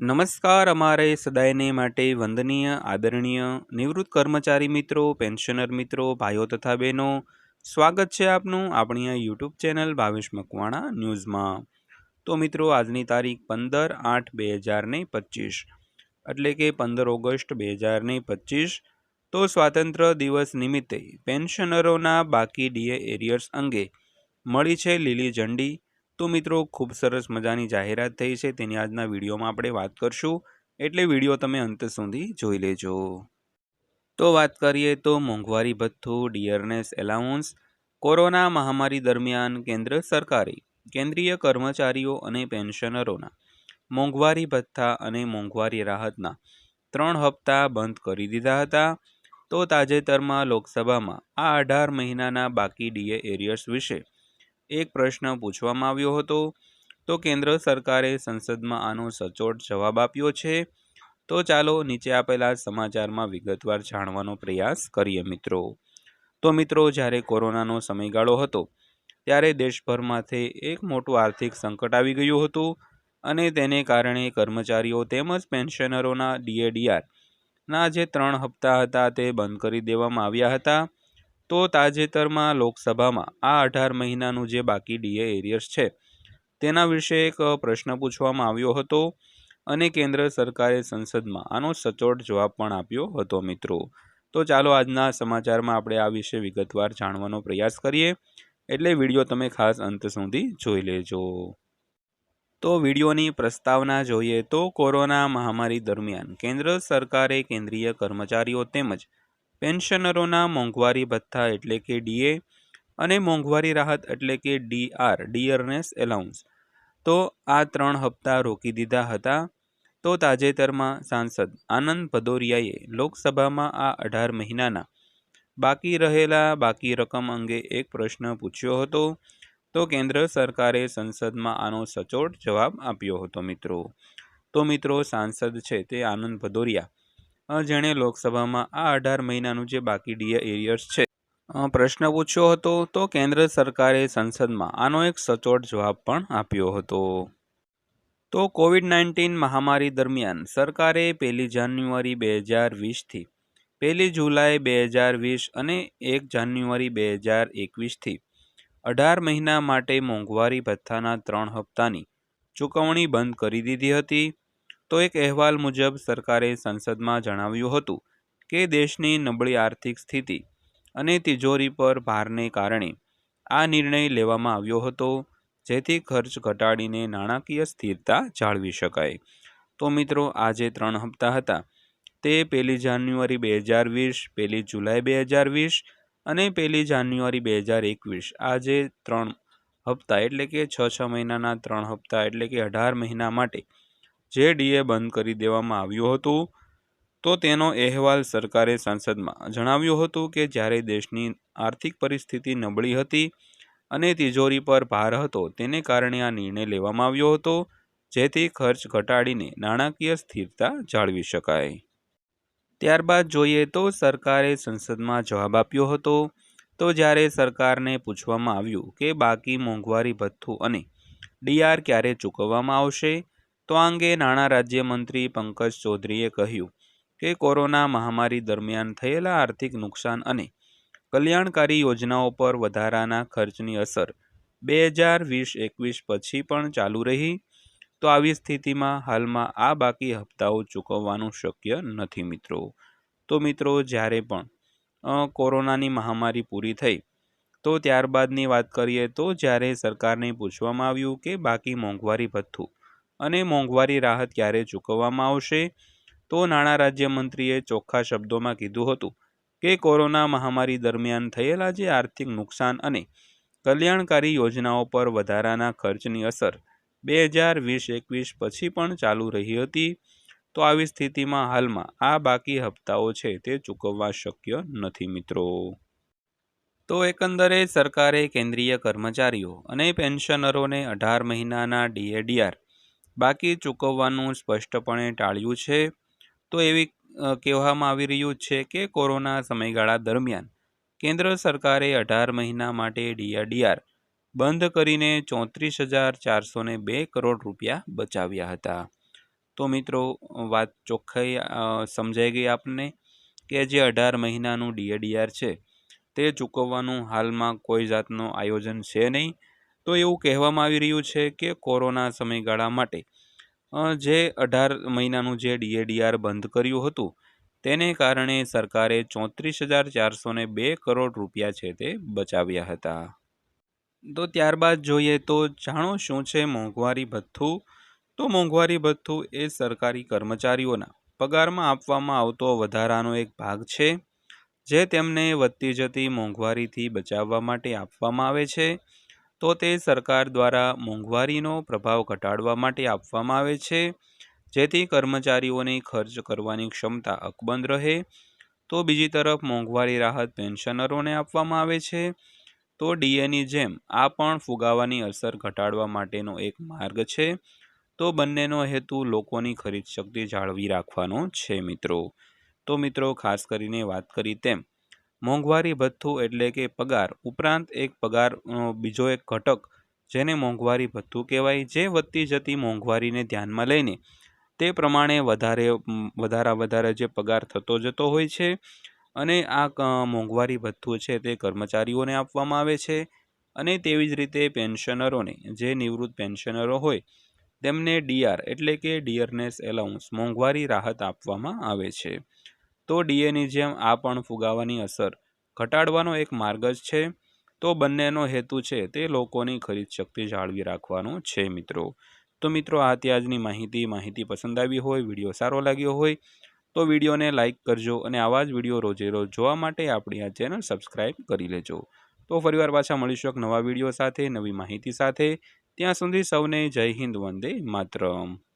નમસ્કાર, અમારે સદાયને માટે વંદનીય, આદરણીય, નિવૃત્ત કર્મચારી મિત્રો, પેન્શનર મિત્રો, ભાઈઓ તથા બહેનો, સ્વાગત છે આપનું આપણી યુટ્યુબ ચેનલ ભાવેશ મકવાણા ન્યૂઝમાં. તો મિત્રો, આજની તારીખ પંદર આઠ બે હજાર ને પચીસ, એટલે કે પંદર ઓગસ્ટ બે હજાર ને પચીસ, તો સ્વાતંત્ર્ય દિવસ નિમિત્તે પેન્શનરોના બાકી ડીએ એરિયર્સ અંગે મળી છે લીલી ઝંડી તો મિત્રો, ખૂબ સરસ મજાની જાહેરાત થઈ છે. તેની આજના વિડીયોમાં આપણે વાત કરશું. એટલે વીડિયો તમે અંત સુધી જોઈ લેજો. તો વાત કરીએ તો મોંઘવારી ભથ્થું, ડિયરનેસ એલાઉન્સ, કોરોના મહામારી દરમિયાન કેન્દ્ર સરકારે કેન્દ્રીય કર્મચારીઓ અને પેન્શનરોના મોંઘવારી ભથ્થા અને મોંઘવારી રાહતના ત્રણ હપ્તા બંધ કરી દીધા હતા. તો તાજેતરમાં લોકસભામાં આ અઢાર મહિનાના બાકી ડીએ એરિયર્સ વિશે એક પ્રશ્ન પૂછવામાં આવ્યો હતો, તો કેન્દ્ર સરકારે સંસદમાં આનો સચોટ જવાબ આપ્યો છે. તો ચાલો નીચે આપેલા સમાચારમાં વિગતવાર જાણવાનો પ્રયાસ કરીએ મિત્રો. તો મિત્રો, જ્યારે કોરોનાનો સમયગાળો હતો, ત્યારે દેશભરમાંથી એક મોટું આર્થિક સંકટ આવી ગયું હતું અને તેને કારણે કર્મચારીઓ તેમજ પેન્શનરોના ડીએડીઆર ના જે ત્રણ હપ્તા હતા તે બંધ કરી દેવામાં આવ્યા હતા. તો તાજેતરમાં લોકસભામાં આ અઢાર મહિનાનું જે બાકી ડીએ એરિયર્સ છે, તેના વિશે એક પ્રશ્ન પૂછવામાં આવ્યો હતો અને કેન્દ્ર સરકારે સંસદમાં આનો સચોટ જવાબ પણ આપ્યો હતો મિત્રો. તો ચાલો આજના સમાચારમાં આપણે આ વિશે વિગતવાર જાણવાનો પ્રયાસ કરીએ. એટલે વીડિયો તમે ખાસ અંત સુધી જોઈ લેજો. તો વિડીયોની પ્રસ્તાવના જોઈએ તો કોરોના મહામારી દરમિયાન કેન્દ્ર સરકારે કેન્દ્રીય કર્મચારીઓ તેમજ પેન્શનરોના મોંઘવારી ભથ્થા એટલે કે ડીએ અને મોંઘવારી રાહત એટલે કે ડીઆર, ડિયરનેસ એલાઉન્સ. તો આ ત્રણ હપ્તા રોકી દીધા હતા. તો તાજેતરમાં સાંસદ આનંદ ભદોરિયાએ લોકસભામાં આ અઢાર મહિનાના બાકી રહેલા બાકી રકમ અંગે એક પ્રશ્ન પૂછ્યો હતો. તો કેન્દ્ર સરકારે સંસદમાં આનો સચોટ જવાબ આપ્યો હતો મિત્રો. તો મિત્રો સાંસદ છે તે આનંદ ભદોરિયા. જેણે લોકસભામાં આ અઢાર મહિનાનું જે બાકી ડીએ એરિયર્સ છે પ્રશ્ન પૂછ્યો હતો તો કેન્દ્ર સરકારે સંસદમાં આનો એક સચોટ જવાબ પણ આપ્યો હતો. તો કોવિડ નાઇન્ટીન મહામારી દરમિયાન સરકારે પહેલી જાન્યુઆરી બે હજાર વીસથી, પહેલી જુલાઈ બે હજાર વીસ અને એક જાન્યુઆરી બે હજાર એકવીસથી અઢાર મહિના માટે મોંઘવારી ભથ્થાના ત્રણ હપ્તાની ચૂકવણી બંધ કરી દીધી હતી. તો એક અહેવાલ મુજબ સરકારે સંસદમાં જણાવ્યું હતું કે દેશની નબળી આર્થિક સ્થિતિ અને તિજોરી પર ભારને કારણે આ નિર્ણય લેવામાં આવ્યો હતો, જેથી ખર્ચ ઘટાડીને નાણાકીય સ્થિરતા જાળવી શકાય. તો મિત્રો, આજે ત્રણ હપ્તા હતા. તે પહેલી જાન્યુઆરી બે હજાર વીસ, પહેલી જુલાઈ બે હજાર વીસ અને પહેલી જાન્યુઆરી બે હજાર એકવીસ. આજે ત્રણ હપ્તા એટલે કે છ છ મહિનાના ત્રણ હપ્તા એટલે કે અઢાર મહિના માટે જે ડીએ બંધ કરી દેવામાં આવ્યું હતું, તો તેનો અહેવાલ સરકારે સંસદમાં જણાવ્યું હતું કે જ્યારે દેશની આર્થિક પરિસ્થિતિ નબળી હતી અને તિજોરી પર ભાર હતો, તેને કારણે આ નિર્ણય લેવામાં આવ્યો હતો, જેથી ખર્ચ ઘટાડીને નાણાકીય સ્થિરતા જાળવી શકાય. ત્યારબાદ જોઈએ તો સરકારે સંસદમાં જવાબ આપ્યો હતો, તો જ્યારે સરકારને પૂછવામાં આવ્યું કે બાકી મોંઘવારી ભથ્થું અને ડીઆર ક્યારે ચૂકવવામાં આવશે તો આ અંગે નાણાં રાજ્યમંત્રી પંકજ ચૌધરીએ કહ્યું કે કોરોના મહામારી દરમિયાન થયેલા આર્થિક નુકસાન અને કલ્યાણકારી યોજનાઓ પર વધારાના ખર્ચની અસર બે હજાર વીસ એકવીસ પછી પણ ચાલુ રહી, તો આવી સ્થિતિમાં હાલમાં આ બાકી હપ્તાઓ ચૂકવવાનું શક્ય નથી મિત્રો. તો મિત્રો, જ્યારે પણ કોરોનાની મહામારી પૂરી થઈ, તો ત્યારબાદની વાત કરીએ તો જ્યારે સરકારને પૂછવામાં આવ્યું કે બાકી મોંઘવારી ભથ્થું અને મોંઘવારી રાહત ક્યારે ચૂકવવામાં આવશે? તો નાણાં રાજ્યમંત્રીએ ચોખ્ખા શબ્દોમાં કીધું હતું કે કોરોના મહામારી દરમિયાન થયેલા જે આર્થિક નુકસાન અને કલ્યાણકારી યોજનાઓ પર વધારાના ખર્ચની અસર બે હજાર વીસ એકવીસ પછી પણ ચાલુ રહી હતી, તો આવી સ્થિતિમાં હાલમાં આ બાકી હપ્તાઓ છે તે ચૂકવવા શક્ય નથી મિત્રો. તો એકંદરે સરકારે કેન્દ્રીય કર્મચારીઓ અને પેન્શનરોને અઢાર મહિનાના ડીએડીઆર બાકી ચૂકવવાનું સ્પષ્ટપણે ટાળ્યું છે. તો એવી કહેવામાં આવી રહ્યું છે કે કોરોના સમયગાળા દરમિયાન કેન્દ્ર સરકારે અઢાર મહિના માટે ડીઆરડીઆર બંધ કરીને ચોત્રીસ હજાર ચારસો બે કરોડ રૂપિયા બચાવ્યા હતા. તો મિત્રો, વાત ચોખ્ખાઈ સમજાઈ ગઈ આપને કે જે અઢાર મહિનાનું ડીએડીઆર છે તે ચૂકવવાનું હાલમાં કોઈ જાતનું આયોજન છે નહીં. તો એવું કહેવામાં આવી રહ્યું છે કે કોરોના સમયગાળા માટે જે અઢાર મહિનાનું જે ડીએડીઆર બંધ કર્યું હતું, તેને કારણે સરકારે ચોત્રીસ હજાર ચારસો બે કરોડ રૂપિયા છે તે બચાવ્યા હતા. તો ત્યારબાદ જોઈએ તો જાણો શું છે મોંઘવારી ભથ્થું? તો મોંઘવારી ભથ્થું એ સરકારી કર્મચારીઓના પગારમાં આપવામાં આવતો વધારાનો એક ભાગ છે, જે તેમને વધતી જતી મોંઘવારીથી બચાવવા માટે આપવામાં આવે છે. તો તે સરકાર દ્વારા મોંઘવારીનો પ્રભાવ ઘટાડવા માટે આપવામાં આવે છે. જેથી કર્મચારીઓની ખર્ચ કરવાની ક્ષમતા અકબંધ રહે. તો બીજી તરફ મોંઘવારી રાહત પેન્શનરોને આપવામાં આવે છે. તો ડીએની જેમ આ પણ ફુગાવાની અસર ઘટાડવા માટેનો એક માર્ગ છે. તો બંનેનો હેતુ લોકોની ખરીદ શક્તિ જાળવી રાખવાનો છે મિત્રો. તો મિત્રો ખાસ કરીને વાત કરી તેમ મોંઘવારી ભથ્થું એટલે કે પગાર. ઉપરાંત એક પગાર બીજો એક ઘટક જેને મોંઘવારી ભથ્થું કહેવાય, જે વધતી જતી મોંઘવારીને ધ્યાનમાં લઈને તે પ્રમાણે વધારે વધારા વધારે જે પગાર થતો જતો હોય છે અને આ મોંઘવારી ભથ્થું છે તે કર્મચારીઓને આપવામાં આવે છે અને તેવી જ રીતે પેન્શનરોને, જે નિવૃત્ત પેન્શનરો હોય, તેમને ડીઆર એટલે કે ડિયરનેસ એલાઉન્સ, મોંઘવારી રાહત આપવામાં આવે છે. તો ડીએની જેમ આ પણ ફુગાવાની અસર. ઘટાડવાનો એક માર્ગ જ છે. તો બંનેનો હેતુ છે તે લોકોની ખરીદ શક્તિ જાળવી રાખવાનો છે મિત્રો. તો મિત્રો, આ ત્યાજની માહિતી. માહિતી પસંદ આવી હોય, વીડિયો સારો લાગ્યો હોય, તો વિડીયોને લાઇક કરજો અને આવા જ વીડિયો રોજે રોજ જોવા માટે આપણી આ ચેનલ સબસ્ક્રાઈબ કરી લેજો. તો ફરીવાર પાછા મળીશું એક નવા વીડિયો સાથે, નવી માહિતી સાથે. ત્યાં સુધી સૌને જય હિન્દ, વંદે માતરમ.